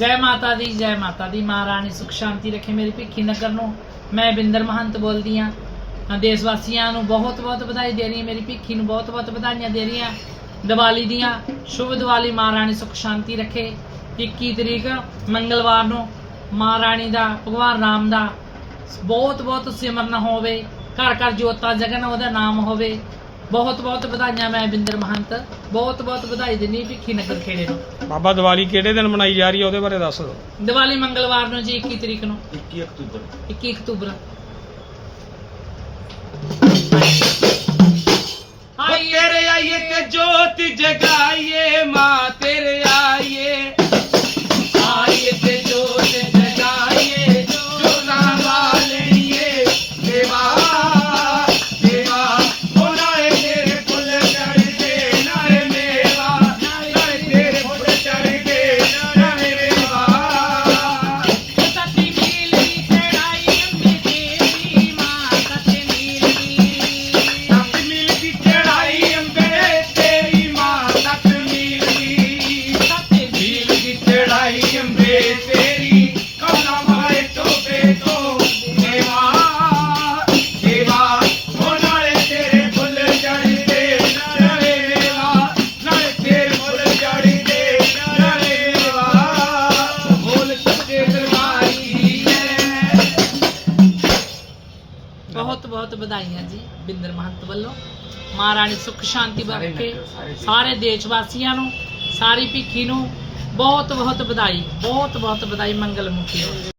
ਜੈ ਮਾਤਾ ਦੀ ਜੈ ਮਾਤਾ ਦੀ ਮਹਾਰਾਣੀ ਸੁਖ ਸ਼ਾਂਤੀ ਰੱਖੇ ਮੇਰੀ ਭਿੱਖੀ ਨਗਰ ਨੂੰ ਮੈਂ ਬਿੰਦਰ ਮਹੰਤ ਬੋਲਦੀ ਆ ਦੇਸ਼ ਵਾਸੀਆਂ ਨੂੰ ਬਹੁਤ ਬਹੁਤ ਵਧਾਈ ਦੇ ਰਹੀ ਮੇਰੀ ਭਿੱਖੀ ਨੂੰ ਬਹੁਤ ਬਹੁਤ ਵਧਾਈਆਂ ਦੇ ਰਹੀ ਹਾਂ ਦੀਵਾਲੀ ਦੀਆਂ ਸ਼ੁਭ ਦੀਵਾਲੀ ਮਹਾਰਾਣੀ ਸੁਖ ਸ਼ਾਂਤੀ ਰੱਖੇ 21 ਤਰੀਕ ਮੰਗਲਵਾਰ ਨੂੰ ਮਹਾਰਾਣੀ ਦਾ ਭਗਵਾਨ ਰਾਮ ਦਾ ਬਹੁਤ ਬਹੁਤ ਸਿਮਰਨ ਹੋਵੇ ਘਰ ਘਰ ਜੋਤਾਂ ਜਗਨ ਉਹਦਾ ਨਾਮ ਹੋਵੇ ਬਹੁਤ ਬਹੁਤ ਵਧਾਈਆਂ ਮੈਂ ਬਿੰਦਰ ਮਹੰਤ। ਬਹੁਤ ਬਹੁਤ ਵਧਾਈ ਦਿੰਦੀ ਭਿੱਖੀ ਨਗਰ ਖੇੜੇ ਨੂੰ। ਬਾਬਾ ਦੀਵਾਲੀ ਕਿਹੜੇ ਦਿਨ ਮਨਾਈ ਜਾ ਰਹੀ ਹੈ ਉਹਦੇ ਬਾਰੇ ਦੱਸ ਦਿਓ। ਦੀਵਾਲੀ ਮੰਗਲਵਾਰ ਨੂੰ ਜੀ 21 ਤਰੀਕ ਨੂੰ। 21 ਅਕਤੂਬਰ। 21 ਅਕਤੂਬਰ। ਉਹ ਤੇਰੇ ਆਈਏ ਤੇ ਜੋਤ ਜਗਾਈਏ ਬਹੁਤ ਬਹੁਤ ਵਧਾਈਆਂ ਜੀ ਬਿੰਦਰ ਮਹੰਤ ਵੱਲੋਂ। ਮਹਾਰਾਣੀ ਸੁਖ ਸ਼ਾਂਤੀ ਬਖਸ਼ੇ। ਸਾਰੇ ਦੇਸ਼ ਵਾਸੀਆਂ ਨੂੰ ਸਾਰੀ ਭਿੱਖੀ ਨੂੰ ਬਹੁਤ ਬਹੁਤ ਵਧਾਈ ਬਹੁਤ ਬਹੁਤ ਵਧਾਈ ਮੰਗਲ ਮੁਖੀ